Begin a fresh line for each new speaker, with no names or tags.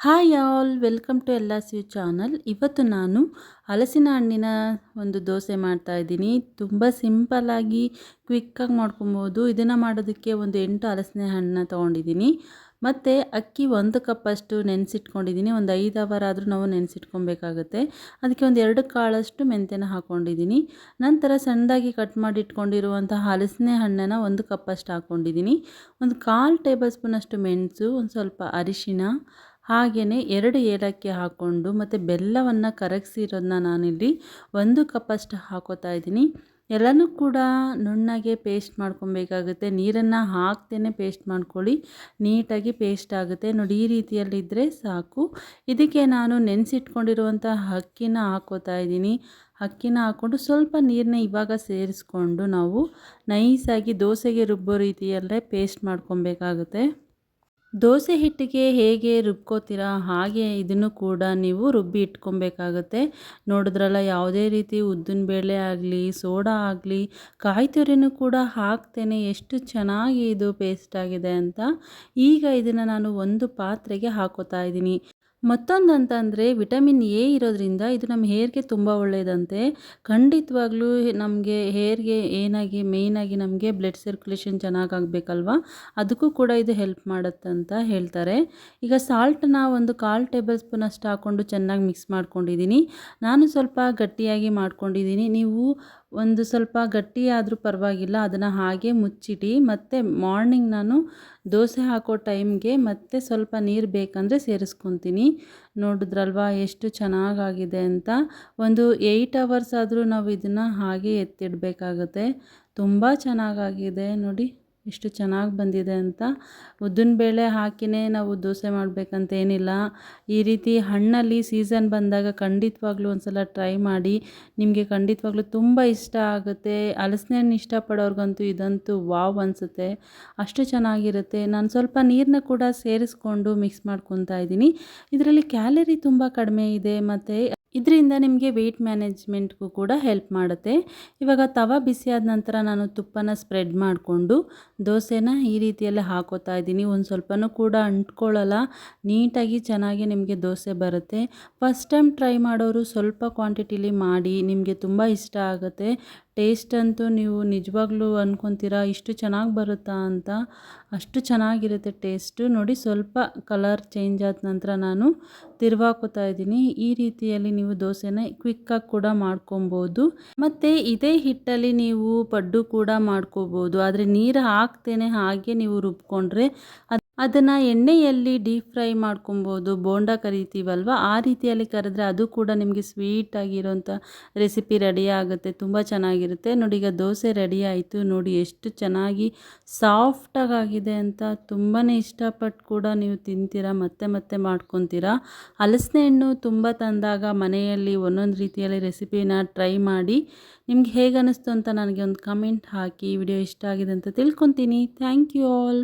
Hi all, welcome to ಎಲ್ಲ ಯು channel. ಇವತ್ತು ನಾನು ಹಲಸಿನ ಹಣ್ಣಿನ ಒಂದು ದೋಸೆ ಮಾಡ್ತಾ ಇದ್ದೀನಿ. ತುಂಬ ಸಿಂಪಲ್ಲಾಗಿ ಕ್ವಿಕ್ಕಾಗಿ ಮಾಡ್ಕೊಬೋದು. ಇದನ್ನು ಮಾಡೋದಕ್ಕೆ ಒಂದು ಎಂಟು ಹಲಸಿನ ಹಣ್ಣನ್ನ ತೊಗೊಂಡಿದ್ದೀನಿ. ಮತ್ತು ಅಕ್ಕಿ ಒಂದು ಕಪ್ಪಷ್ಟು ನೆನೆಸಿಟ್ಕೊಂಡಿದ್ದೀನಿ. ಒಂದು ಐದು ಅವರ್ ಆದರೂ ನಾವು ನೆನೆಸಿಟ್ಕೊಬೇಕಾಗುತ್ತೆ. ಅದಕ್ಕೆ ಒಂದು ಎರಡು ಕಾಳಷ್ಟು ಮೆಂತ್ಯನ ಹಾಕ್ಕೊಂಡಿದ್ದೀನಿ ನಂತರ ಸಣ್ಣದಾಗಿ ಕಟ್ ಮಾಡಿ ಇಟ್ಕೊಂಡಿರುವಂಥ ಹಲಸಿನ ಹಣ್ಣನ್ನು ಒಂದು ಕಪ್ಪಷ್ಟು ಹಾಕ್ಕೊಂಡಿದ್ದೀನಿ ಒಂದು ಕಾಲು ಟೇಬಲ್ ಸ್ಪೂನಷ್ಟು ಮೆಣಸು, ಒಂದು ಸ್ವಲ್ಪ ಅರಿಶಿನ ಹಾಗೆಯೇ ಎರಡು ಏಲಕ್ಕಿ ಹಾಕ್ಕೊಂಡು ಮತ್ತು ಬೆಲ್ಲವನ್ನು ಕರಗಿಸಿರೋದನ್ನ ನಾನಿಲ್ಲಿ ಒಂದು ಕಪ್ಪಷ್ಟು ಹಾಕೋತಾ ಇದ್ದೀನಿ. ಎಲ್ಲನೂ ಕೂಡ ನುಣ್ಣಗೆ ಪೇಸ್ಟ್ ಮಾಡ್ಕೊಬೇಕಾಗುತ್ತೆ. ನೀರನ್ನು ಹಾಕ್ತೇನೆ ಪೇಸ್ಟ್ ಮಾಡ್ಕೊಳ್ಳಿ. ನೀಟಾಗಿ ಪೇಸ್ಟ್ ಆಗುತ್ತೆ. ನೋಡಿ, ಈ ರೀತಿಯಲ್ಲಿದ್ದರೆ ಸಾಕು. ಇದಕ್ಕೆ ನಾನು ನೆನೆಸಿಟ್ಕೊಂಡಿರುವಂಥ ಅಕ್ಕಿನ ಹಾಕೋತಾ ಇದ್ದೀನಿ. ಅಕ್ಕಿನ ಹಾಕ್ಕೊಂಡು ಸ್ವಲ್ಪ ನೀರನ್ನ ಇವಾಗ ಸೇರಿಸ್ಕೊಂಡು ನಾವು ನೈಸಾಗಿ ದೋಸೆಗೆ ರುಬ್ಬೋ ರೀತಿಯಲ್ಲೇ ಪೇಸ್ಟ್ ಮಾಡ್ಕೊಬೇಕಾಗುತ್ತೆ. ದೋಸೆ ಹಿಟ್ಟಿಗೆ ಹೇಗೆ ರುಬ್ಕೋತೀರಾ ಹಾಗೆ ಇದನ್ನು ಕೂಡ ನೀವು ರುಬ್ಬಿ ಇಟ್ಕೊಬೇಕಾಗತ್ತೆ. ನೋಡಿದ್ರಲ್ಲ, ಯಾವುದೇ ರೀತಿ ಉದ್ದಿನ ಬೇಳೆ ಆಗಲಿ, ಸೋಡಾ ಆಗಲಿ, ಕಾಯಿ ತುರಿನೂ ಕೂಡ ಹಾಕ್ತೇನೆ ಎಷ್ಟು ಚೆನ್ನಾಗಿ ಇದು ಪೇಸ್ಟ್ ಆಗಿದೆ ಅಂತ. ಈಗ ಇದನ್ನು ನಾನು ಒಂದು ಪಾತ್ರೆಗೆ ಹಾಕೋತಾ ಇದ್ದೀನಿ. ಮತ್ತೊಂದು ಅಂತಂದರೆ ವಿಟಮಿನ್ ಎ ಇರೋದ್ರಿಂದ ಇದು ನಮ್ಮ ಹೇರ್ಗೆ ತುಂಬ ಒಳ್ಳೆಯದಂತೆ ಖಂಡಿತವಾಗ್ಲೂ ನಮಗೆ ಹೇರ್ಗೆ ಏನಾಗಿ ಮೇಯ್ನಾಗಿ ನಮಗೆ ಬ್ಲಡ್ ಸರ್ಕ್ಯುಲೇಷನ್ ಚೆನ್ನಾಗಿ ಆಗಬೇಕಲ್ವ? ಅದಕ್ಕೂ ಕೂಡ ಇದು ಹೆಲ್ಪ್ ಮಾಡುತ್ತಂತ ಹೇಳ್ತಾರೆ. ಈಗ ಸಾಲ್ಟನ್ನ ಒಂದು ಕಾಲು ಟೇಬಲ್ ಸ್ಪೂನ್ ಅಷ್ಟು ಹಾಕ್ಕೊಂಡು ಚೆನ್ನಾಗಿ ಮಿಕ್ಸ್ ಮಾಡ್ಕೊಂಡಿದ್ದೀನಿ. ನಾನು ಸ್ವಲ್ಪ ಗಟ್ಟಿಯಾಗಿ ಮಾಡ್ಕೊಂಡಿದ್ದೀನಿ. ನೀವು ಒಂದು ಸ್ವಲ್ಪ ಗಟ್ಟಿಯಾದರೂ ಪರವಾಗಿಲ್ಲ, ಅದನ್ನು ಹಾಗೆ ಮುಚ್ಚಿಡಿ. ಮತ್ತು ಮಾರ್ನಿಂಗ್ ನಾನು ದೋಸೆ ಹಾಕೋ ಟೈಮ್ಗೆ ಮತ್ತೆ ಸ್ವಲ್ಪ ನೀರು ಬೇಕಂದರೆ ಸೇರಿಸ್ಕೊತೀನಿ. ನೋಡಿದ್ರಲ್ವಾ ಎಷ್ಟು ಚೆನ್ನಾಗಾಗಿದೆ ಅಂತ. ಒಂದು ಏಯ್ಟ್ ಅವರ್ಸ್ ಆದರೂ ನಾವು ಇದನ್ನು ಹಾಗೆ ಎತ್ತಿಡಬೇಕಾಗುತ್ತೆ. ತುಂಬ ಚೆನ್ನಾಗಾಗಿದೆ, ನೋಡಿ. ಎಷ್ಟು ಚೆನ್ನಾಗಿ ಬಂದಿದೆ ಅಂತ. ಉದ್ದಿನ ಬೇಳೆ ಹಾಕಿನೇ ನಾವು ದೋಸೆ ಮಾಡಬೇಕಂತ ಏನಿಲ್ಲ. ಈ ರೀತಿ ಹಣ್ಣಲ್ಲಿ ಸೀಸನ್ ಬಂದಾಗ ಖಂಡಿತವಾಗ್ಲೂ ಒಂದು ಸಲ ಟ್ರೈ ಮಾಡಿ. ನಿಮಗೆ ಖಂಡಿತವಾಗ್ಲೂ ತುಂಬ ಇಷ್ಟ ಆಗುತ್ತೆ. ಹಲಸಿನ ಹಣ್ಣು ಇಷ್ಟಪಡೋರ್ಗಂತೂ ಇದಂತೂ ವಾವ್ ಅನಿಸುತ್ತೆ. ಅಷ್ಟು ಚೆನ್ನಾಗಿರುತ್ತೆ. ನಾನು ಸ್ವಲ್ಪ ನೀರನ್ನ ಕೂಡ ಸೇರಿಸ್ಕೊಂಡು ಮಿಕ್ಸ್ ಮಾಡ್ಕೊತಾ ಇದ್ದೀನಿ. ಇದರಲ್ಲಿ ಕ್ಯಾಲರಿ ತುಂಬ ಕಡಿಮೆ ಇದೆ. ಮತ್ತು ಇದರಿಂದ ನಿಮಗೆ ವೆಯ್ಟ್ ಮ್ಯಾನೇಜ್ಮೆಂಟ್ಗೂ ಕೂಡ ಹೆಲ್ಪ್ ಮಾಡುತ್ತೆ. ಇವಾಗ ತವ ಬಿಸಿಯಾದ ನಂತರ ನಾನು ತುಪ್ಪನ ಸ್ಪ್ರೆಡ್ ಮಾಡಿಕೊಂಡು ದೋಸೆನ ಈ ರೀತಿಯಲ್ಲಿ ಹಾಕೋತಾ ಇದ್ದೀನಿ. ಒಂದು ಸ್ವಲ್ಪನೂ ಕೂಡ ಅಂಟ್ಕೊಳ್ಳಲ್ಲ. ನೀಟಾಗಿ ಚೆನ್ನಾಗಿ ನಿಮಗೆ ದೋಸೆ ಬರುತ್ತೆ. ಫಸ್ಟ್ ಟೈಮ್ ಟ್ರೈ ಮಾಡೋರು ಸ್ವಲ್ಪ ಕ್ವಾಂಟಿಟಿಲಿ ಮಾಡಿ ನಿಮಗೆ ತುಂಬ ಇಷ್ಟ ಆಗುತ್ತೆ. ಟೇಸ್ಟ್ ಅಂತೂ ನೀವು ನಿಜವಾಗ್ಲೂ ಅಂದ್ಕೊತೀರಾ ಇಷ್ಟು ಚೆನ್ನಾಗಿ ಬರುತ್ತಾ ಅಂತ? ಅಷ್ಟು ಚೆನ್ನಾಗಿರುತ್ತೆ ಟೇಸ್ಟು ನೋಡಿ ಸ್ವಲ್ಪ ಕಲರ್ ಚೇಂಜ್ ಆದ ನಂತರ ನಾನು ತಿರ್ವಾಕೋತಾ ಇದ್ದೀನಿ. ಈ ರೀತಿಯಲ್ಲಿ ನೀವು ದೋಸೆನ ಕ್ವಿಕ್ಕಾಗಿ ಕೂಡ ಮಾಡ್ಕೊಬೋದು. ಮತ್ತು ಇದೇ ಹಿಟ್ಟಲ್ಲಿ ನೀವು ಪಡ್ಡು ಕೂಡ ಮಾಡ್ಕೋಬೋದು. ಆದರೆ ನೀರು ಹಾಕ್ತೇನೆ ಹಾಗೆ ನೀವು ರುಬ್ಕೊಂಡ್ರೆ ಅದನ್ನು ಎಣ್ಣೆಯಲ್ಲಿ ಡೀಪ್ ಫ್ರೈ ಮಾಡ್ಕೊಬೋದು. ಬೋಂಡ ಕರಿತೀವಲ್ವ? ಆ ರೀತಿಯಲ್ಲಿ ಕರೆದ್ರೆ ಅದು ಕೂಡ ನಿಮಗೆ ಸ್ವೀಟಾಗಿರೋಂಥ ರೆಸಿಪಿ ರೆಡಿ ಆಗುತ್ತೆ. ತುಂಬ ಚೆನ್ನಾಗಿರುತ್ತೆ. ನೋಡಿ, ಈಗ ದೋಸೆ ರೆಡಿ ಆಯಿತು. ನೋಡಿ, ಎಷ್ಟು ಚೆನ್ನಾಗಿ ಸಾಫ್ಟಾಗಿ ಆಗಿದೆ ಅಂತ ತುಂಬಾ ಇಷ್ಟಪಟ್ಟು ಕೂಡ ನೀವು ತಿಂತೀರಾ, ಮತ್ತೆ ಮತ್ತೆ ಮಾಡ್ಕೊತೀರಾ. ಹಲಸಿನ ಹಣ್ಣು ತುಂಬ ತಂದಾಗ ಮನೆಯಲ್ಲಿ ಒಂದೊಂದು ರೀತಿಯಲ್ಲಿ ರೆಸಿಪಿನ ಟ್ರೈ ಮಾಡಿ ನಿಮ್ಗೆ ಹೇಗೆ ಅನ್ನಿಸ್ತು ಅಂತ ನನಗೆ ಒಂದು ಕಮೆಂಟ್ ಹಾಕಿ. ವಿಡಿಯೋ ಇಷ್ಟ ಆಗಿದೆ ಅಂತ ತಿಳ್ಕೊತೀನಿ. Thank you all.